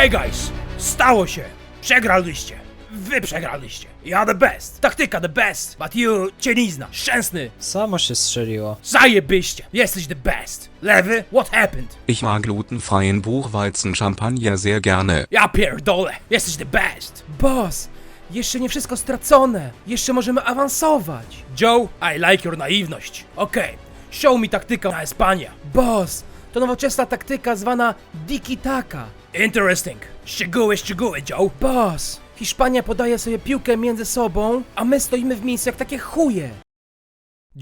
Okej, guys, stało się. Przegraliście. Wy przegraliście. Ja the best. Taktyka the best. But you, cienizna, szczęsny. Samo się strzeliło. Zajebiście. Jesteś the best. Lewy, what happened? Ich mag glutenfreien Buchweizen Champagner sehr gerne. Ja pierdolę. Jesteś the best. Boss, jeszcze nie wszystko stracone. Jeszcze możemy awansować. Joe, I like your naiwność. Okej, show mi taktykę na Espania. Boss, to nowoczesna taktyka zwana Diki Taka. Interesting. Szczegóły, szczegóły, Joe. Boss, Hiszpania podaje sobie piłkę między sobą, a my stoimy w miejscu jak takie chuje.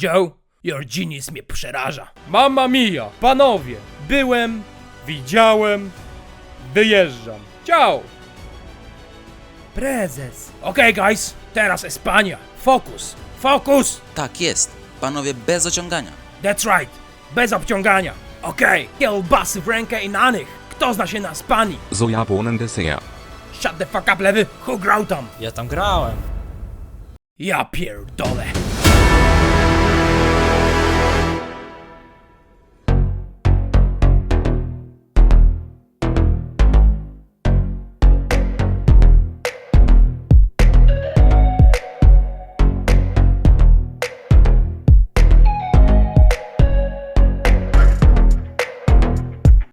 Joe, your genius mnie przeraża. Mamma mia, panowie, byłem, widziałem, wyjeżdżam. Ciao! Prezes. Okej, guys, teraz Espania. Fokus, fokus. Tak jest. Panowie bez ociągania. That's right, bez obciągania. Okej, kiełbasy w rękę i na nich. Kto zna się na Spanii? Sojabohnendessert. Shut the fuck up, lewy. Who grał tam? Ja tam grałem. Ja pierdolę.